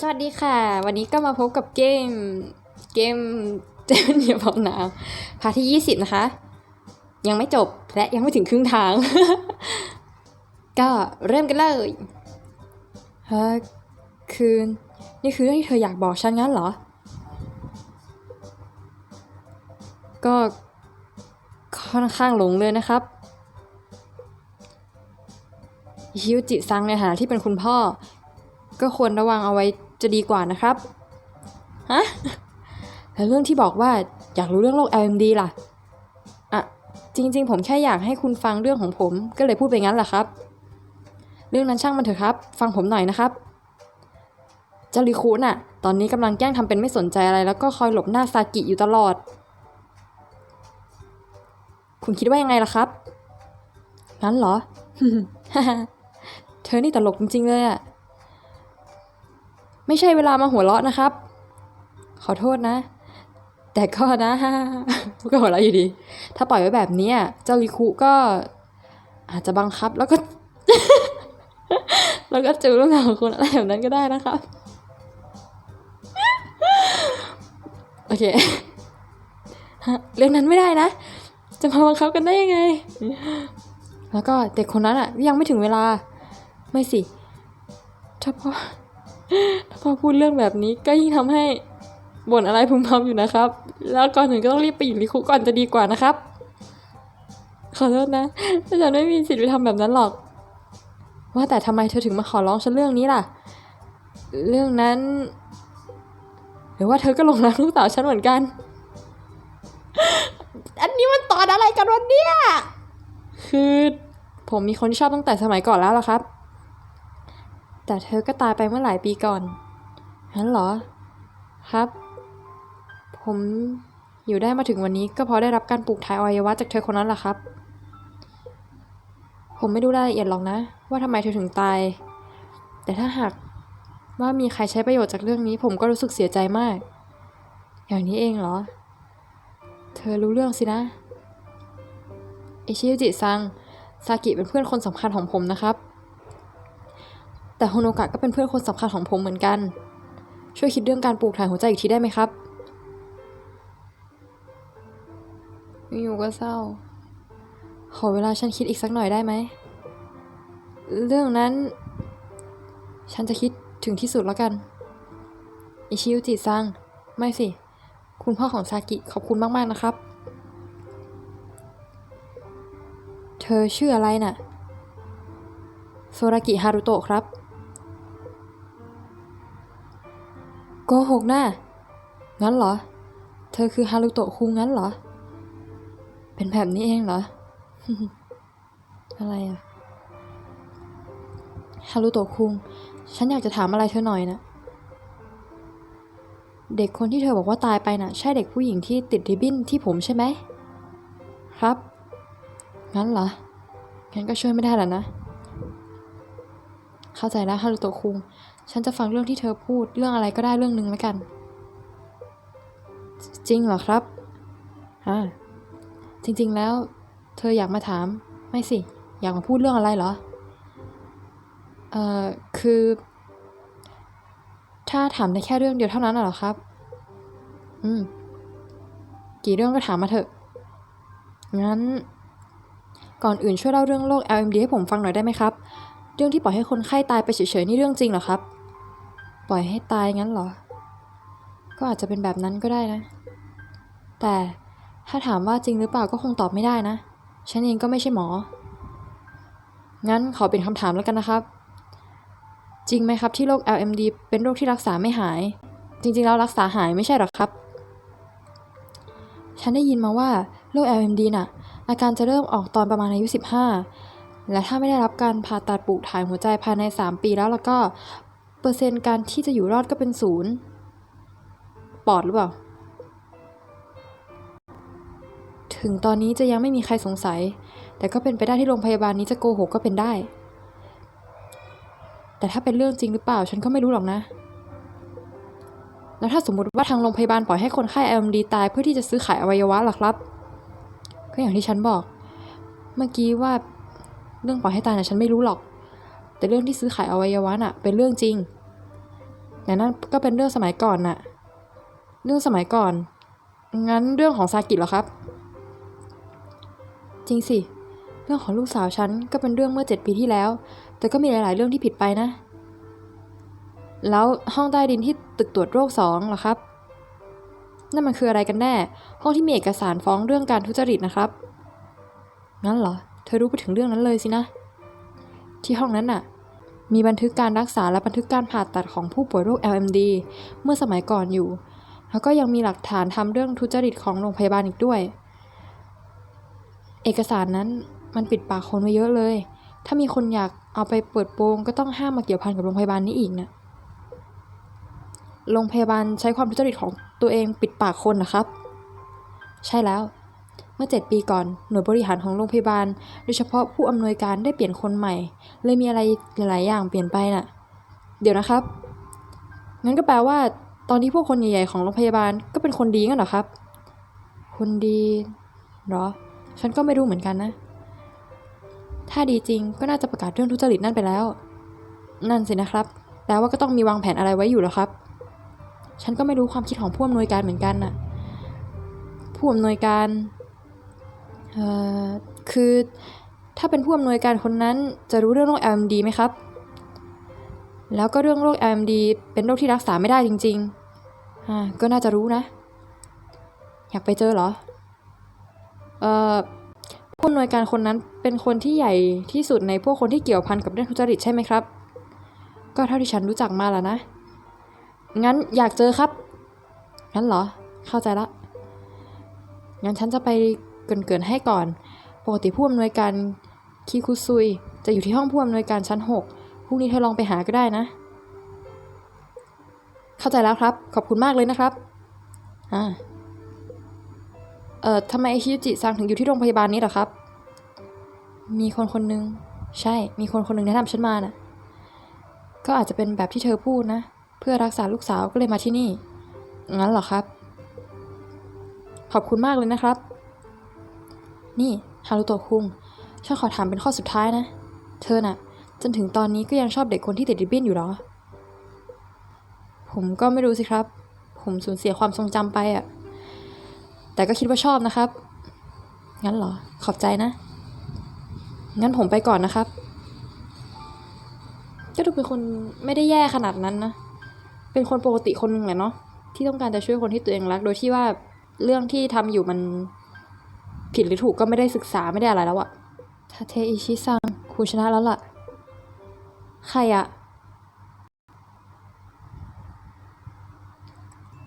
สวัสดีค่ะ วันนี้ก็มาพบกับเกมเกมเจนเหยียบของน้ำพาร์ทที่20นะคะ ยังไม่จบและยังไม่ถึงครึ่งทาง ก็เริ่มกันเลยฮะคือนี่คือเรื่องที่เธออยากบอกฉันงั้นเหรอ ก็ค่อนข้างหลงเลยนะครับฮิวจิซังในฐานะที่เป็นคุณพ่อ ก็ควรระวังเอาไว้ จะดีกว่านะครับฮะแล้วเรื่องที่บอกว่าอยากรู้เรื่องโลก LMD ล่ะอะจริง ๆ ผมแค่อยากให้คุณฟังเรื่องของผมก็เลยพูดไปงั้นแหละครับ เรื่องนั้นช่างมันเถอะครับ ฟังผมหน่อยนะครับเจ้าลิคุน่ะ ตอนนี้กำลังแกล้งทำเป็นไม่สนใจอะไร แล้วก็คอยหลบหน้าซากิอยู่ตลอด คุณคิดว่ายังไงล่ะครับงั้นเหรอ เธอนี่ตลกจริงๆเลยอะ ไม่ใช่เวลามาหัวเราะนะครับ ขอโทษนะ แต่ก็นะก็หัวเราะอยู่ดี ถ้าปล่อยไว้แบบนี้เจ้าลิคุก็อาจจะบังคับแล้วก็ แล้วก็จูบลูกสาวของคุณอะไรแบบนั้นก็ได้นะครับโอเคเรื่องนั้นไม่ได้นะ จะมาบังคับกันได้ยังไง แล้วก็เด็กคนนั้นอะยังไม่ถึงเวลา ไม่สิถ้าพ่อ พอพูดเรื่องแบบนี้ก็ยิ่งทำให้บ่นอะไรพึมพำอยู่นะครับ แล้วก่อนถึงก็ต้องรีบไปอยู่ลิคุก่อนจะดีกว่านะครับ ขอโทษนะฉันไม่มีสิทธิ์ไปทำแบบนั้นหรอก ว่าแต่ทำไมเธอถึงมาขอร้องฉันเรื่องนี้ล่ะ เรื่องนั้นหรือว่าเธอก็หลงรักลูกสาวฉันเหมือนกัน อันนี้มันตอนอะไรกันวันเนี้ยคือผมมีคนที่ชอบตั้งแต่สมัยก่อนแล้วล่ะครับ แต่เธอก็ตายไปเมื่อหลายปีก่อนงั้นเหรอ ครับ ผมอยู่ได้มาถึงวันนี้ก็เพราะได้รับการปลูกถ่ายอวัยวะจากเธอคนนั้นแหละครับ ผมไม่รู้รายละเอียดหรอกนะ ว่าทำไมเธอถึงตาย แต่ถ้าหากว่ามีใครใช้ประโยชน์จากเรื่องนี้ ผมก็รู้สึกเสียใจมาก อย่างนี้เองเหรอ เธอรู้เรื่องสินะอิชิจิซัง ซากิเป็นเพื่อนคนสำคัญของผมนะครับ แต่โฮโนกะก็เป็นเพื่อนคนสำคัญของผมเหมือนกัน ช่วยคิดเรื่องการปลูกถ่ายหัวใจอีกทีได้ไหมครับอยู่ก็เศร้า ขอเวลาฉันคิดอีกสักหน่อยได้ไหม เรื่องนั้น ฉันจะคิดถึงที่สุดแล้วกัน อิชิยุจิซัง ไม่สิ คุณพ่อของซากิขอบคุณมาก ๆ นะครับ เธอชื่ออะไรน่ะ โซรากิฮารุโตะครับ โกหกน่ะงั้นเหรอ เธอคือฮารุโตะคุงงั้นเหรอ เป็นแบบนี้เองเหรอ อะไรอะฮารุโตะคุง ฉันอยากจะถามอะไรเธอหน่อยนะ เด็กคนที่เธอบอกว่าตายไปน่ะ ใช่เด็กผู้หญิงที่ติดริบบิ้นที่ผมใช่ไหม ครับ งั้นเหรอ งั้นก็ช่วยไม่ได้แล้วนะ เข้าใจแล้วฮารุโตะคุง ฉันจะฟังเรื่องที่เธอพูดเรื่องอะไรก็ได้เรื่องหนึ่งแล้วกัน จริงเหรอครับอ่าจริงๆแล้ว เธออยากมาถาม ไม่สิ อยากมาพูดเรื่องอะไรเหรอ เอ่อ คือ ถ้าถามได้แค่เรื่องเดียวเท่านั้นเหรอครับ อืม กี่เรื่องก็ถามมาเถอะ งั้น ก่อนอื่นช่วยเล่าเรื่องโรค LMD ให้ผมฟังหน่อยได้ไหมครับ เรื่องที่ปล่อยให้คนไข้ตายไปเฉยๆนี่เรื่องจริงเหรอครับ ปล่อยให้ตายงั้นเหรอ ก็อาจจะเป็นแบบนั้นก็ได้นะ แต่ถ้าถามว่าจริงหรือเปล่าก็คงตอบไม่ได้นะ ฉันเองก็ไม่ใช่หมอ งั้นขอเป็นคำถามแล้วกันนะครับ จริงไหมครับที่โรค LMD เป็นโรคที่รักษาไม่หาย จริงๆแล้วรักษาหายไม่ใช่หรอครับ ฉันได้ยินมาว่าโรค LMD น่ะ อาการจะเริ่มออกตอนประมาณอายุ 15และถ้าไม่ได้รับการผ่าตัดปลูกถ่ายหัวใจภายใน 3 ปีแล้วแล้วก็เปอร์เซ็นต์การที่จะอยู่รอดก็เป็นศูนย์ปอดหรือเปล่า ถึงตอนนี้จะยังไม่มีใครสงสัย แต่ก็เป็นไปได้ที่โรงพยาบาลนี้จะโกหกก็เป็นได้ แต่ถ้าเป็นเรื่องจริงหรือเปล่า ฉันก็ไม่รู้หรอกนะ แล้วถ้าสมมติว่าทางโรงพยาบาลปล่อยให้คนไข้ LMD ตายเพื่อที่จะซื้อขายอวัยวะล่ะครับ ก็อย่างที่ฉันบอก เมื่อกี้ว่าเรื่องปล่อยให้ตายน่ะฉันไม่รู้หรอก แต่เรื่องที่ซื้อขายอวัยวะน่ะ เป็นเรื่องจริง แต่นั่นก็เป็นเรื่องสมัยก่อนน่ะ เรื่องสมัยก่อน งั้นเรื่องของซากิเหรอครับ จริงสิ เรื่องของลูกสาวฉันก็เป็นเรื่องเมื่อเจ็ดปีที่แล้ว แต่ก็มีหลาย ๆ เรื่องที่ผิดไปนะ แล้วห้องใต้ดินที่ตึกตรวจโรคสองเหรอครับ นั่นมันคืออะไรกันแน่ ห้องที่มีเอกสารฟ้องเรื่องการทุจริตนะครับ งั้นเหรอ เธอรู้ไปถึงเรื่องนั้นเลยสินะ ที่ห้องนั้นน่ะ มีบันทึกการรักษาและบันทึกการผ่าตัดของผู้ป่วยโรค LMD เมื่อสมัยก่อนอยู่ แล้วก็ยังมีหลักฐานทำเรื่องทุจริตของโรงพยาบาลอีกด้วย เอกสารนั้นมันปิดปากคนไว้เยอะเลย ถ้ามีคนอยากเอาไปเปิดโปงก็ต้องห้ามมาเกี่ยวพันกับโรงพยาบาลนี้อีกนะโรงพยาบาลใช้ความทุจริตของตัวเองปิดปากคนนะครับ ใช่แล้ว เมื่อ 7 ปีก่อน หน่วยบริหารของโรงพยาบาล โดยเฉพาะผู้อำนวยการได้เปลี่ยนคนใหม่ เลยมีอะไรหลายอย่างเปลี่ยนไปน่ะ เดี๋ยวนะครับ งั้นก็แปลว่า ตอนที่พวกคนใหญ่ๆของโรงพยาบาลก็เป็นคนดีงั้นเหรอครับ คนดีเหรอ ฉันก็ไม่รู้เหมือนกันนะ ถ้าดีจริงก็น่าจะประกาศเรื่องทุจริตนั่นไปแล้ว นั่นสินะครับ แปลว่าก็ต้องมีวางแผนอะไรไว้อยู่แล้วครับ ฉันก็ไม่รู้ความคิดของผู้อำนวยการเหมือนกันน่ะ ผู้อำนวยการ คือถ้าเป็นผู้อำนวยการคนนั้นจะรู้เรื่องโรค LMD ไหมครับ แล้วก็เรื่องโรค LMD เป็นโรคที่รักษาไม่ได้จริงๆอ่าก็น่าจะรู้นะ อยากไปเจอเหรอ เอ่อผู้อำนวยการคนนั้นเป็นคนที่ใหญ่ที่สุดในพวกคนที่เกี่ยวพันกับเรื่องทุจริตใช่ไหมครับ ก็เท่าที่ฉันรู้จักมาแล้วนะ งั้นอยากเจอครับ งั้นเหรอ เข้าใจละ งั้นฉันจะไป เกินๆให้ก่อน ปกติผู้อำนวยการคิคุซุย จะอยู่ที่ห้องผู้อำนวยการชั้น 6พรุ่งนี้เธอลองไปหาก็ได้นะ เข้าใจแล้วครับ ขอบคุณมากเลยนะครับอ่าเอ่อทำไมไอชิยุจิซังถึงอยู่ที่โรงพยาบาลนี้หรอครับ มีคนคนหนึ่งใช่ มีคนคนหนึ่งแนะนำฉันมาน่ะ ก็อาจจะเป็นแบบที่เธอพูดนะ เพื่อรักษาลูกสาวก็เลยมาที่นี่ งั้นเหรอครับ ขอบคุณมากเลยนะครับ นี่ฮารุโตะคุงฉันขอถามเป็นข้อสุดท้ายนะ เธอน่ะ จนถึงตอนนี้ก็ยังชอบเด็กคนที่ติดริบบิ้นอยู่หรอ ผมก็ไม่รู้สิครับ ผมสูญเสียความทรงจำไปอะแต่ก็คิดว่าชอบนะครับ งั้นเหรอ ขอบใจนะ งั้นผมไปก่อนนะครับ ก็ดูเป็นคนไม่ได้แย่ขนาดนั้นนะ เป็นคนปกติคนหนึ่งแหละเนาะที่ต้องการจะช่วยคนที่ตัวเองรัก โดยที่ว่าเรื่องที่ทำอยู่มัน ผิดหรือถูกก็ไม่ได้ศึกษาไม่ได้อะไรแล้วอะทาเทอิชิซังคุณชนะแล้วล่ะ ใครอะ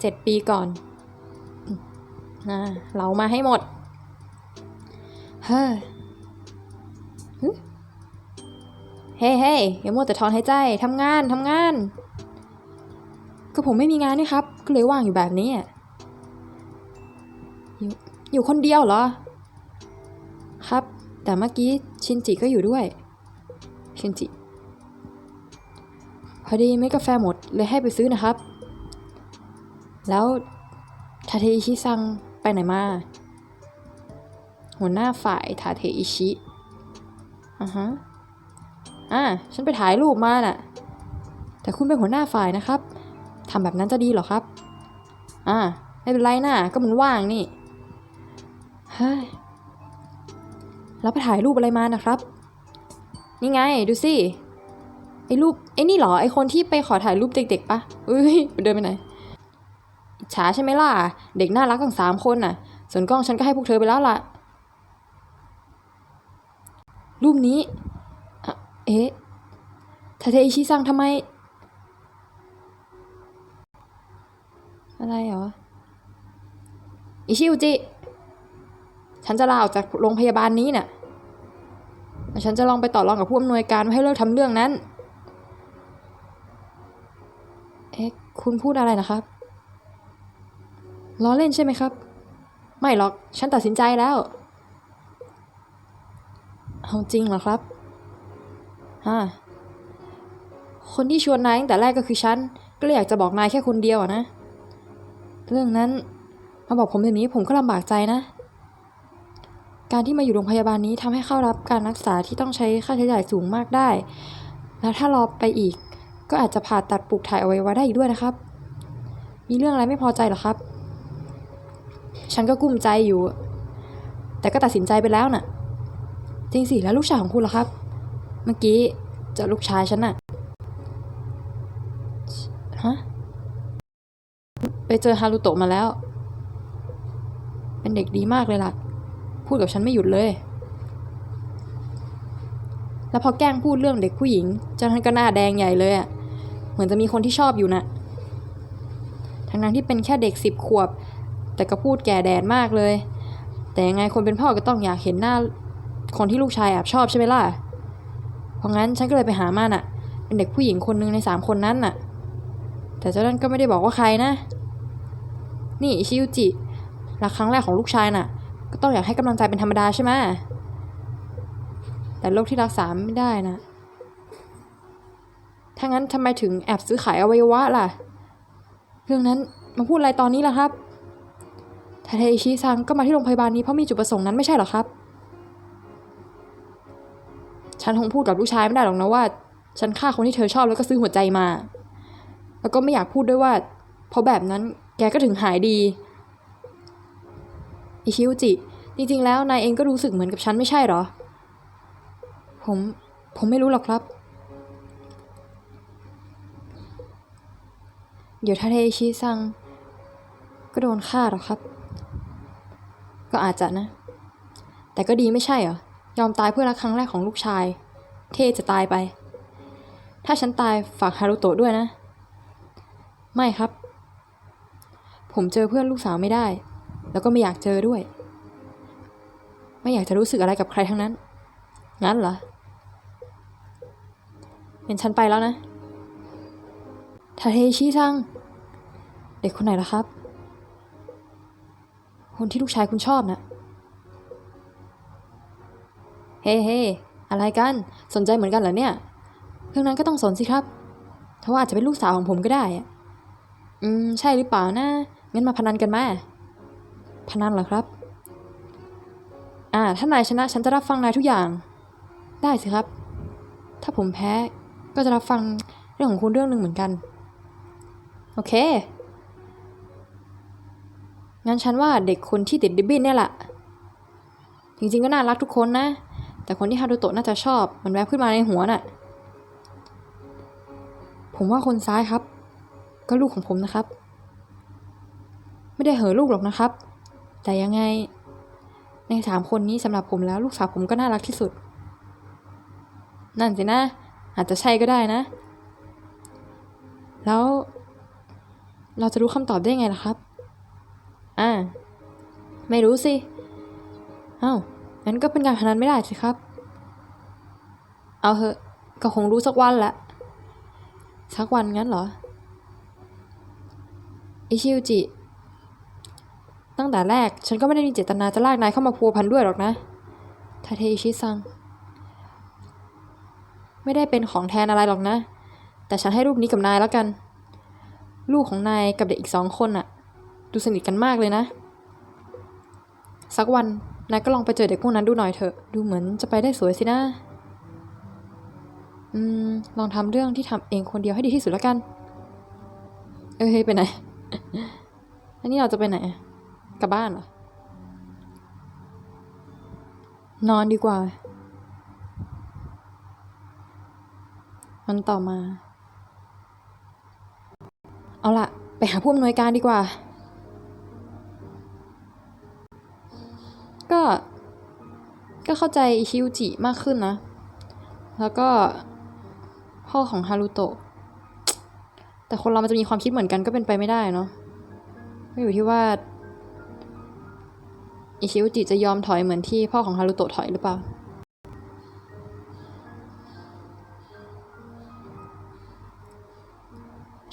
เจ็ดปีก่อนนะเรามาให้หมด เฮ้ยเฮ้เฮ้อย่ามัวแต่ถอนหายใจทำงานทำงาน ก็ผมไม่มีงานนี่ครับ ก็เลยว่างอยู่แบบนี้อยู่อยู่คนเดียวเหรอ แต่เมื่อกี้ชินจิก็อยู่ด้วย ชินจิ พอดีเมดกาแฟหมดเลยให้ไปซื้อนะครับ แล้วทาเทอิชิซังไปไหนมา หัวหน้าฝ่ายทาเทอิชิอ่าฮะอ่าฉันไปถ่ายรูปมาน่ะ แต่คุณเป็นหัวหน้าฝ่ายนะครับทำแบบนั้นจะดีหรอครับ อ่า ไม่เป็นไรน่ะก็มันว่างนี่ เฮ้ย แล้วไปถ่ายรูปอะไรมานะครับ นี่ไง ดูสิ ไอ้รูปไอ้นี่เหรอ ไอ้คนที่ไปขอถ่ายรูปเด็กๆปะอุ้ยเดินไปไหนอิจฉาใช่ไหมล่ะ เด็กน่ารักทั้งสามคนน่ะ ส่วนกล้องฉันก็ให้พวกเธอไปแล้วล่ะ รูปนี้ เอ๊ะทาเทอิชิซังทำไม อะไรเหรอ อิชิอุจิ ฉันจะลาออกจากโรงพยาบาลนี้น่ะ ฉันจะลองไปต่อรองกับผู้อำนวยการว่ให้เลิกทำเรื่องนั้น เอ๊ะ คุณพูดอะไรนะครับ ล้อเล่นใช่ไหมครับ ไม่หรอก ฉันตัดสินใจแล้ว เอาจริงเหรอครับฮะคนที่ชวนนายตั้งแต่แรกก็คือฉัน ก็เลยอยากจะบอกนายแค่คนเดียวอะนะ เรื่องนั้น มาบอกผมแบบนี้ผมก็ลำบากใจนะ การที่มาอยู่โรงพยาบาลนี้ทำให้เข้ารับการรักษาที่ต้องใช้ค่าใช้จ่ายสูงมากได้ แล้วถ้ารอไปอีก ก็อาจจะผ่าตัดปลูกถ่ายอวัยวะได้อีกด้วยนะครับ มีเรื่องอะไรไม่พอใจเหรอครับ ฉันก็กุ้มใจอยู่ แต่ก็ตัดสินใจไปแล้วน่ะ จริงสิแล้วลูกชายของคุณล่ะครับ เมื่อกี้จอลูกชายฉันน่ะ ฮะ ไปเจอฮารุโตะมาแล้ว เป็นเด็กดีมากเลยล่ะ พูดกับฉันไม่หยุดเลย แล้วพอแกล้งพูดเรื่องเด็กผู้หญิงเจ้าท่านก็หน้าแดงใหญ่เลยอะ่ะเหมือนจะมีคนที่ชอบอยู่นะทั้งนั้นที่เป็นแค่เด็กสิบขวบ แต่ก็พูดแก่แดดมากเลย แต่ยังไงคนเป็นพ่อก็ต้องอยากเห็นหน้าคนที่ลูกชายแอบชอบใช่ไหมล่ะ เพราะงั้นฉันก็เลยไปหามันอะเป็นเด็กผู้หญิงคนหนึ่งในสามคนนั้นน่ะ แต่เจ้านั่นก็ไม่ได้บอกว่าใครนะ นี่ชิยุจิรักครั้งแรกของลูกชายน่ะ ก็ต้องอยากให้กำลังใจเป็นธรรมดาใช่ไหมแต่โรคที่รักษาไม่ได้นะ ถ้างั้นทำไมถึงแอบซื้อขายอวัยวะล่ะ เรื่องนั้นมาพูดอะไรตอนนี้ล่ะครับทาเทอิชิซังก็มาที่โรงพยาบาลนี้เพราะมีจุดประสงค์นั้นไม่ใช่หรอครับ ฉันคงพูดกับลูกชายไม่ได้หรอกนะว่า ฉันฆ่าคนที่เธอชอบแล้วก็ซื้อหัวใจมา แล้วก็ไม่อยากพูดด้วยว่า เพราะแบบนั้นแกก็ถึงหายดี อิชิอุจิ จริงๆ แล้วนายเองก็รู้สึกเหมือนกับฉันไม่ใช่เหรอ ผม ผมไม่รู้หรอกครับ เดี๋ยวทาเทชิซัง ก็โดนฆ่าหรอครับ ก็อาจจะนะ แต่ก็ดีไม่ใช่เหรอ ยอมตายเพื่อรักครั้งแรกของลูกชาย เท่จะตายไป ถ้าฉันตายฝากฮารุโตะด้วยนะ ไม่ครับ ผมเจอเพื่อนลูกสาวไม่ได้ แล้วก็ไม่อยากเจอด้วย ไม่อยากจะรู้สึกอะไรกับใครทั้งนั้น งั้นเหรอเป็นฉันไปแล้วนะทาเทชิซัง เด็กคนไหนล่ะครับ คนที่ลูกชายคุณชอบนะ่ะเฮ้เฮ้อะไรกัน สนใจเหมือนกันเหรอเนี่ย เรื่องนั้นก็ต้องสนสิครับเพราะว่าอาจจะเป็นลูกสาวของผมก็ได้อะอืม ใช่หรือเปล่านะ งั้นมาพนันกันมา พนันเหรอครับ อ่า ถ้านายชนะฉันจะรับฟังนายทุกอย่าง ได้สิครับ ถ้าผมแพ้ก็จะรับฟังเรื่องของคุณเรื่องหนึ่งเหมือนกัน โอเค งั้นฉันว่าเด็กคนที่ติดดิบบินเนี่ยแหละ จริงๆก็น่ารักทุกคนนะ แต่คนที่ฮารุโตะน่าจะชอบ มันแวบขึ้นมาในหัวน่ะ ผมว่าคนซ้ายครับ ก็ลูกของผมนะครับ ไม่ได้เหอลูกหรอกนะครับ แต่ยังไง ในสามคนนี้สำหรับผมแล้วลูกสาวผมก็น่ารักที่สุด นั่นสินะ อาจจะใช่ก็ได้นะ แล้ว เราจะรู้คำตอบได้ไงล่ะครับ อ่า ไม่รู้สิอ้าวงั้นก็เป็นการพนันไม่ได้สิครับ เอาเหอะ ก็คงรู้สักวันละสักวันงั้นเหรอ อิชิวจิ ตั้งแต่แรก ฉันก็ไม่ได้มีเจตนาจะลากนายเข้ามาพัวพันด้วยหรอกนะ ทาเทอิชิซัง ไม่ได้เป็นของแทนอะไรหรอกนะ แต่ฉันให้รูปนี้กับนายแล้วกัน ลูกของนายกับเด็กอีกสองคนอะดูสนิทกันมากเลยนะ สักวันนายก็ลองไปเจอเด็กพวกนั้นดูหน่อยเถอะ ดูเหมือนจะไปได้สวยสินะ อืม ลองทำเรื่องที่ทำเองคนเดียวให้ดีที่สุดแล้วกัน เอ้ยไปไหน อันนี้เราจะไปไหนอะ กลับบ้านเหรอ นอนดีกว่าวันต่อมา เอาล่ะไปหาผู้อำนวยการดีกว่า ก็ ก็เข้าใจอิชิอุจิมากขึ้นนะ แล้วก็พ่อของฮารุโตะ แต่คนเรามันจะมีความคิดเหมือนกันก็เป็นไปไม่ได้เนาะก็อยู่ที่ว่า อิชิอุจิจะยอมถอยเหมือนที่พ่อของฮารุโตะถอยหรือเปล่า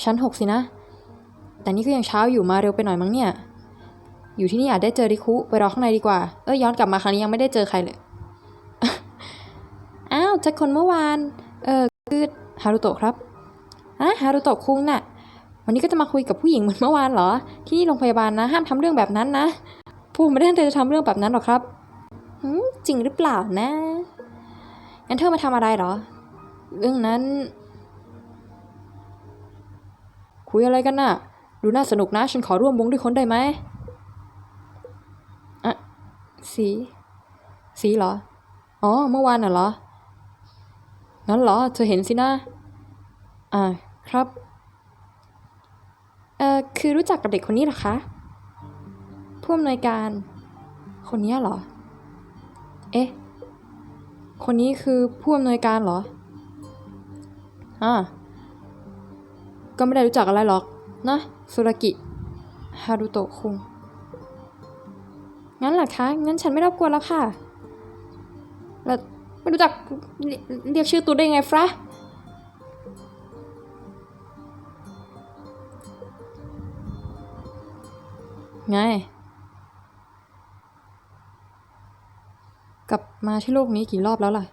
ชั้นหกสินะ แต่นี่ก็ยังเช้าอยู่มาเร็วไปหน่อยมั้งเนี่ย อยู่ที่นี่อาจได้เจอริคุไปรอข้างในดีกว่า เอ้ยย้อนกลับมาครั้งนี้ยังไม่ได้เจอใครเลย อ้าวเจากคนเมื่อวาน เออคือฮารุโตะครับอะฮารุโตะคุงน่ะวันนี้ก็จะมาคุยกับผู้หญิงเหมือนเมื่อวานเหรอ ที่นี่โรงพยาบาลนะ ห้ามทำเรื่องแบบนั้นนะ ผู้ไม่ได้ตั้งใจจะทำเรื่องแบบนั้นหรอกครับหืมจริงหรือเปล่านะงั้นเธอมาทำอะไรหรอ เรื่องนั้น คุยอะไรกันน่ะ ดูน่าสนุกนะ ฉันขอร่วมวงด้วยคนได้ไหมอะสี สีเหรอ อ๋อ เมื่อวานน่ะเหรอ งั้นเหรอ เธอเห็นสินะ อ่า ครับ เอ่อ คือรู้จักกับเด็กคนนี้เหรอคะ ผู้อำนวยการ คนนี้เหรอ เอ๊ะ คนนี้คือผู้อำนวยการเหรออ่าก็ไม่ได้รู้จักอะไรหรอก นะสุรกิฮารุโตะคุง งั้นเหรอคะ งั้นฉันไม่รบกวนแล้วค่ะ แล้วไม่รู้จักเรียเรียกชื่อตัวได้ไงฟะไง กลับมาที่โลกนี้กี่รอบแล้วล่ะ